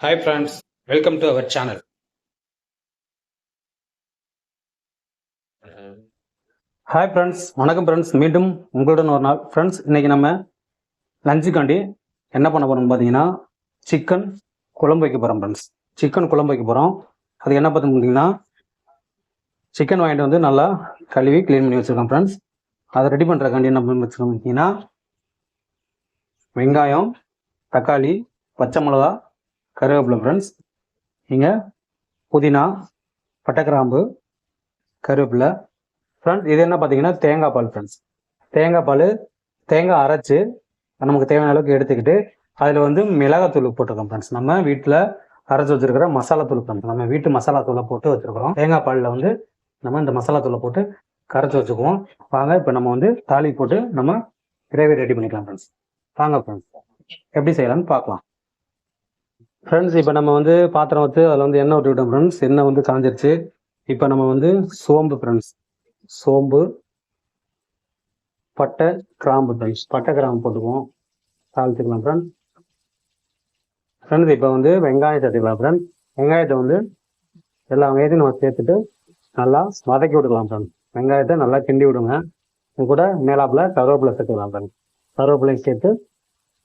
Hi friends welcome to our channel hi friends வணக்கம் friends மீண்டும் உங்களுடன் ஒரு நாள். ஃப்ரெண்ட்ஸ் இன்னைக்கு நம்ம லஞ்சுக்காண்டி என்ன பண்ண போறோம் பார்த்தீங்கன்னா சிக்கன் குழம்பு வைக்க போகிறோம் ஃப்ரெண்ட்ஸ் சிக்கன் குழம்பு வைக்க போகிறோம் அது என்ன பார்த்து பார்த்தீங்கன்னா சிக்கன் வாங்கிட்டு வந்து நல்லா கழுவி க்ளீன் பண்ணி வச்சுருக்கோம் ஃப்ரெண்ட்ஸ் அதை ரெடி பண்ணுறக்காண்டி என்ன பண்ணி வச்சுருக்கோம் பார்த்தீங்கன்னா வெங்காயம் தக்காளி பச்சை மிளகா கருவேப்பிலை ஃப்ரெண்ட்ஸ் இங்கே புதினா பட்டைக்கிராம்பு கருவேப்பிலை. ஃப்ரெண்ட்ஸ் இது என்ன பார்த்தீங்கன்னா தேங்காய் பால் ஃப்ரெண்ட்ஸ் தேங்காய் பால் தேங்காய் அரைச்சி நமக்கு தேவையான அளவுக்கு எடுத்துக்கிட்டு அதில் வந்து மிளகாத்தூள் போட்டிருக்கோம் ஃப்ரெண்ட்ஸ் நம்ம வீட்டில் அரைச்சி வச்சிருக்கிற மசாலா தூள் ஃப்ரெண்ட்ஸ் நம்ம வீட்டு மசாலா தூளை போட்டு வச்சிருக்கிறோம். தேங்காய் பாலில் வந்து நம்ம இந்த மசாலா தூளை போட்டு கரைச்சி வச்சுக்குவோம். வாங்க இப்போ நம்ம வந்து தாலி போட்டு நம்ம கிரேவி ரெடி பண்ணிக்கலாம் ஃப்ரெண்ட்ஸ் வாங்க ஃப்ரெண்ட்ஸ் எப்படி செய்யலாம்னு பார்க்கலாம். ஃப்ரெண்ட்ஸ் இப்போ நம்ம வந்து பாத்திரம் வச்சு அதில் வந்து எண்ணெய் விட்டுக்கிட்டோம் ஃப்ரெண்ட்ஸ் எண்ணெய் வந்து காஞ்சிருச்சு. இப்போ நம்ம வந்து சோம்பு ஃப்ரெண்ட்ஸ் சோம்பு பட்டை கிராம்பு ஃப்ரெண்ட்ஸ் பட்டை கிராம்பு போட்டுக்குவோம். தாளிச்சுக்கலாம் ஃப்ரெண்ட்ஸ் ஃப்ரெண்ட்ஸ் இப்போ வந்து வெங்காயம் சேர்த்துக்கலாம் ஃப்ரெண்ட்ஸ் வெங்காயத்தை வந்து எல்லா வெங்காயத்தையும் நம்ம சேர்த்துட்டு நல்லா வதக்கி விட்டுக்கலாம் ஃப்ரெண்ட்ஸ் வெங்காயத்தை நல்லா கிண்டி விடுங்க. இது கூட மேலாப்பில் கருவேப்பிலை சேர்த்துக்கலாம் ஃப்ரெண்ட்ஸ் கருவேப்பிலையும் சேர்த்து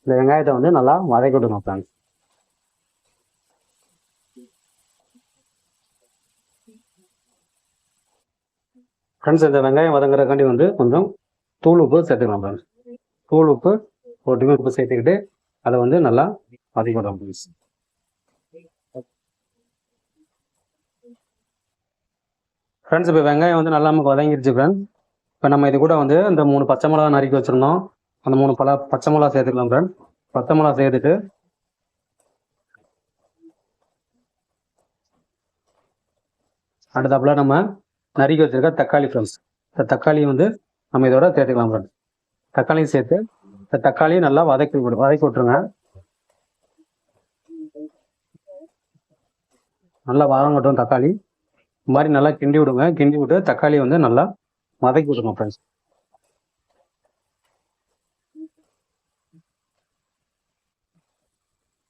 இந்த வெங்காயத்தை வந்து நல்லா வதக்கி விடுங்க ஃப்ரெண்ட்ஸ் ஃப்ரெண்ட்ஸ் இந்த வெங்காயம் வதங்குறக்காண்டி வந்து கொஞ்சம் தூள் உப்பு சேர்த்துக்கலாம் ஃப்ரெண்ட்ஸ் தூள் உப்பு ஒரு உப்பு சேர்த்துக்கிட்டு அதை வந்து நல்லா வதக்கிடலாம் ஃப்ரெண்ட்ஸ் ஃப்ரெண்ட்ஸ் இப்போ வெங்காயம் வந்து நல்லா நமக்கு வதங்கிருச்சு ஃப்ரெண்ட்ஸ் இப்போ நம்ம இது கூட வந்து இந்த மூணு பச்சை மிளகா நறுக்கி வச்சுருந்தோம். அந்த மூணு பழ பச்சை மிளகா சேர்த்துக்கலாம் ஃப்ரெண்ட்ஸ் பச்சை மிளகா சேர்த்துட்டு அடுத்தாப்புல நம்ம நறுக்கி வச்சிருக்க தக்காளி ஃப்ரெண்ட்ஸ் இந்த தக்காளியை வந்து நம்ம இதோட சேர்த்துக்கலாம் ஃப்ரெண்ட்ஸ் தக்காளியும் சேர்த்து இந்த தக்காளியும் நல்லா வதக்கி விடு வதக்கி விட்டுருங்க. நல்லா வதங்கட்டும் தக்காளி. இந்த மாதிரி நல்லா கிண்டி விடுங்க. கிண்டி விட்டு தக்காளி வந்து நல்லா வதக்கி விடுங்க ஃப்ரெண்ட்ஸ்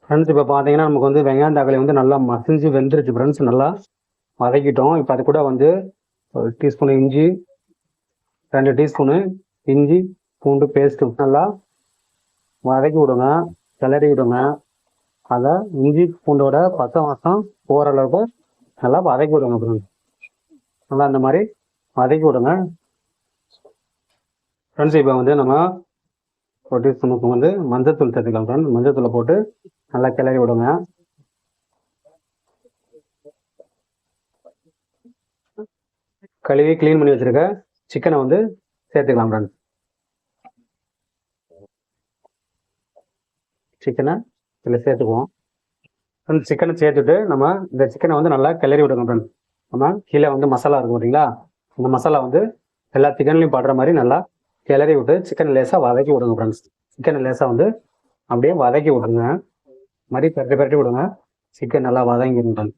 ஃப்ரெண்ட்ஸ் இப்போ பார்த்தீங்கன்னா நமக்கு வந்து வெங்காயம் தக்காளி வந்து நல்லா மசிஞ்சு வெந்துருச்சு ஃப்ரெண்ட்ஸ் நல்லா வதக்கிட்டோம். இப்போ அது கூட வந்து ஒரு டீஸ்பூன் இஞ்சி ரெண்டு டீஸ்பூனு இஞ்சி பூண்டு பேஸ்ட்டு நல்லா வதக்கி விடுங்க கிளறி விடுங்க. அதை இஞ்சி பூண்டோட பச்சை மாதம் போகிற அளவுக்கு நல்லா வதக்கி விடுங்க ஃப்ரெண்ட்ஸ் நல்லா இந்த மாதிரி வதக்கி விடுங்க. ஃப்ரெண்ட்ஸ் இப்போ வந்து நம்ம ஒரு டீஸ்பூனுக்கு வந்து மஞ்சத்தூள் சேர்த்துக்கலாம் ஃப்ரெண்ட்ஸ் மஞ்சத்தூளை போட்டு நல்லா கிளறி விடுங்க. கழுவி க்ளீன் பண்ணி வச்சிருக்க சிக்கனை வந்து சேர்த்துக்கலாம் ஃப்ரெண்ட்ஸ் சிக்கனை இதில் சேர்த்துக்குவோம். ஃப்ரெண்ட்ஸ் சிக்கனை சேர்த்துட்டு நம்ம இந்த சிக்கனை வந்து நல்லா கிளறி விடுங்க ஃப்ரெண்ட்ஸ் நம்ம கீழே வந்து மசாலா இருக்கும் பார்த்தீங்களா அந்த மசாலா வந்து எல்லா சிக்கன்லையும் படுற மாதிரி நல்லா கிளறி விட்டு சிக்கன் லேசாக வதக்கி விடுங்க ஃப்ரெண்ட்ஸ் சிக்கனை லேசாக வந்து அப்படியே வதக்கி விடுங்க. மாதிரி பெரட்டி பெரட்டி விடுங்க. சிக்கன் நல்லா வதங்கிடும்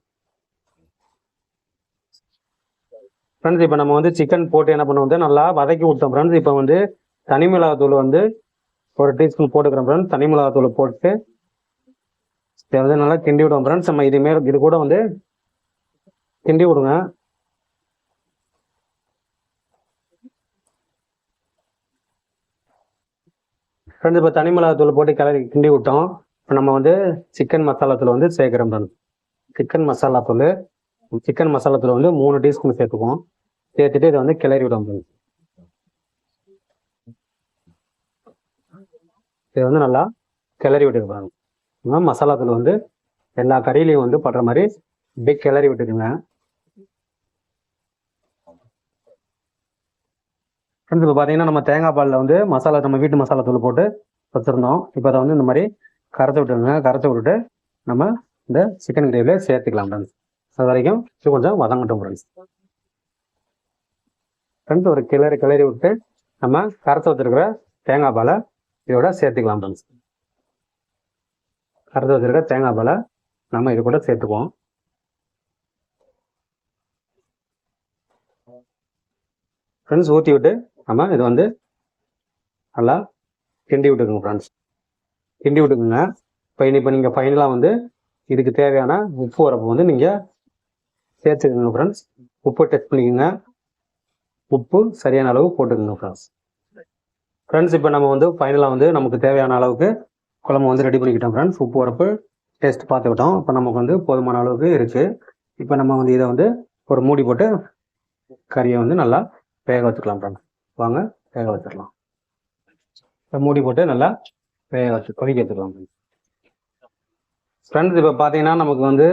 ஃப்ரெண்ட்ஸ் இப்போ நம்ம வந்து சிக்கன் போட்டு என்ன பண்ணுவோம் வந்து நல்லா வதக்கி விட்டோம் ஃப்ரெண்ட்ஸ் இப்போ வந்து தனி மிளகாத்தூள் வந்து ஒரு டீஸ்பூன் போட்டுக்கிறோம் ஃப்ரெண்ட்ஸ் தனி மிளகாத்தூள் போட்டு இதை வந்து நல்லா கிண்டி விடுவோம் ஃப்ரெண்ட்ஸ் நம்ம இதுமே இது கூட வந்து கிண்டி விடுங்க. ஃப்ரெண்ட்ஸ் இப்போ தனி மிளகாத்தூள் போட்டு கிளறி கிண்டி விட்டோம். இப்போ நம்ம வந்து சிக்கன் மசாலா தூள் வந்து சேர்க்குறோம் ஃப்ரெண்ட்ஸ் சிக்கன் மசாலா தூள் சிக்கன் மசாலா தூள் வந்து மூணு டீஸ்பூன் சேர்த்துக்குவோம். சேர்த்துட்டு இதை வந்து கிளறி விட ஃப்ரெண்ட்ஸ் இதை வந்து நல்லா கிளறி விட்டுருப்பாங்க மசாலா தூள் வந்து எல்லா கறியிலையும் வந்து படுற மாதிரி இப்படி கிளறி விட்டுக்குங்க. ஃப்ரெண்ட்ஸ் இப்போ பார்த்தீங்கன்னா நம்ம தேங்காய் பாலில் வந்து மசாலா நம்ம வீட்டு மசாலா தூள் போட்டு வச்சுருந்தோம். இப்போ அதை வந்து இந்த மாதிரி கரைச்சி விட்டுருங்க. கரைச்சி விட்டுட்டு நம்ம இந்த சிக்கன் கிரேவியில் சேர்த்துக்கலாம் ஃப்ரெண்ட்ஸ் அது வரைக்கும் கொஞ்சம் வதங்கட்டும் ஃப்ரெண்ட்ஸ் ஃப்ரெண்ட்ஸ் ஒரு கிளறி கிளறி விட்டு நம்ம கரைச்சி வச்சுருக்கிற தேங்காய் பாலை இதோட சேர்த்துக்கலாம் ஃப்ரெண்ட்ஸ் கரைச்சி வச்சுருக்க தேங்காய் பாலை நம்ம இது கூட சேர்த்துக்குவோம். ஃப்ரெண்ட்ஸ் ஊற்றி விட்டு நம்ம இது வந்து நல்லா கிண்டி விட்டுக்குங்க ஃப்ரெண்ட்ஸ் கிண்டி விட்டுக்குங்க. இப்போ இப்போ நீங்கள் ஃபைனலாக வந்து இதுக்கு தேவையான உப்பு உரப்பு வந்து நீங்கள் சேர்த்துக்கோங்க ஃப்ரெண்ட்ஸ் உப்பு டெஸ்ட் பண்ணிக்கோங்க. உப்பு சரியான அளவு போட்டுக்கோங்க ஃப்ரெண்ட்ஸ் ஃப்ரெண்ட்ஸ் இப்போ நம்ம வந்து ஃபைனலாக வந்து நமக்கு தேவையான அளவுக்கு குழம்பு வந்து ரெடி பண்ணிக்கிட்டோம் ஃப்ரெண்ட்ஸ் உப்பு வரப்பு டேஸ்ட் பார்த்துக்கிட்டோம் இப்போ நமக்கு வந்து போதுமான அளவுக்கு இருக்குது இப்போ நம்ம வந்து இதை வந்து ஒரு மூடி போட்டு கறியை வந்து நல்லா வேக வச்சுக்கலாம் ஃப்ரெண்ட்ஸ் வாங்க வேக வச்சிடலாம் இப்போ மூடி போட்டு நல்லா வேக வச்சு கொதிக்க வச்சுக்கலாம் ஃப்ரெண்ட்ஸ் இப்போ பார்த்தீங்கன்னா நமக்கு வந்து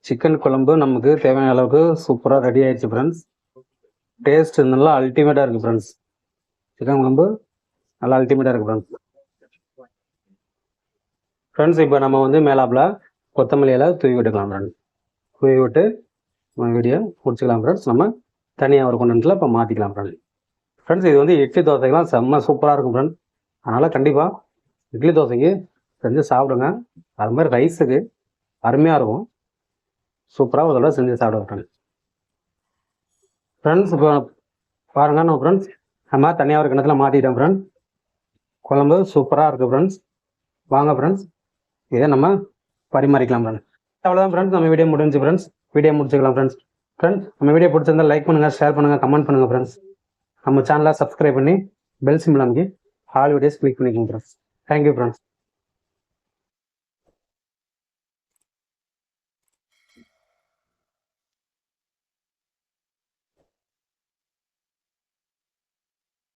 சிக்கன் குழம்பு நமக்கு தேவையான அளவுக்கு சூப்பராக ரெடி ஆயிடுச்சு ஃப்ரெண்ட்ஸ் டேஸ்ட் நல்லா அல்டிமேட்டாக இருக்குது ஃப்ரெண்ட்ஸ் சிக்கன் குழம்பு நல்லா அல்டிமேட்டாக இருக்குது ஃப்ரெண்ட்ஸ் ஃப்ரெண்ட்ஸ் இப்போ நம்ம வந்து மேலாப்பில் கொத்தமல்லியில் தூவி விட்டுக்கலாம் ஃப்ரெண்ட்ஸ் தூவி விட்டு நம்ம வீடியோ முடிச்சுக்கலாம் ஃப்ரெண்ட்ஸ் நம்ம தனியாக ஒரு கொண்டத்தில் இப்போ மாற்றிக்கலாம் ஃப்ரெண்ட்ஸ் ஃப்ரெண்ட்ஸ் இது வந்து இட்லி தோசைக்கெலாம் செம்ம சூப்பராக இருக்கும் ஃப்ரெண்ட்ஸ் அதனால் கண்டிப்பாக இட்லி தோசைக்கு செஞ்சு சாப்பிடுங்க. அது மாதிரி ரைஸுக்கு அருமையாக இருக்கும். சூப்பராக அதோட செஞ்சு சாப்பிடுவேன் ஃப்ரெண்ட்ஸ் ஃப்ரெண்ட்ஸ் இப்போ பாருங்க நம்ம ஃப்ரெண்ட்ஸ் நம்ம தனியாக ஒரு கிணத்துல மாற்றிட்டோம் ஃப்ரெண்ட்ஸ் குழம்பு சூப்பராக இருக்குது ஃப்ரெண்ட்ஸ் வாங்க ஃப்ரெண்ட்ஸ் இதை நம்ம பரிமாறிக்கலாம் ஃப்ரெண்ட்ஸ் அவ்வளோதான் ஃப்ரெண்ட்ஸ் நம்ம வீடியோ முடிஞ்சு ஃப்ரெண்ட்ஸ் வீடியோ முடிச்சுக்கலாம் ஃப்ரெண்ட்ஸ் ஃப்ரெண்ட்ஸ் நம்ம வீடியோ பிடிச்சிருந்தா லைக் பண்ணுங்கள் ஷேர் பண்ணுங்கள் கமெண்ட் பண்ணுங்கள் ஃப்ரெண்ட்ஸ் நம்ம சேனலை சப்ஸ்கிரைப் பண்ணி பெல் சிம்பிள் அமைக்கி ஆல் வீடியோஸ் கிளிக் பண்ணிக்கோங்க ஃப்ரெண்ட்ஸ் தேங்க்யூ ஃப்ரெண்ட்ஸ்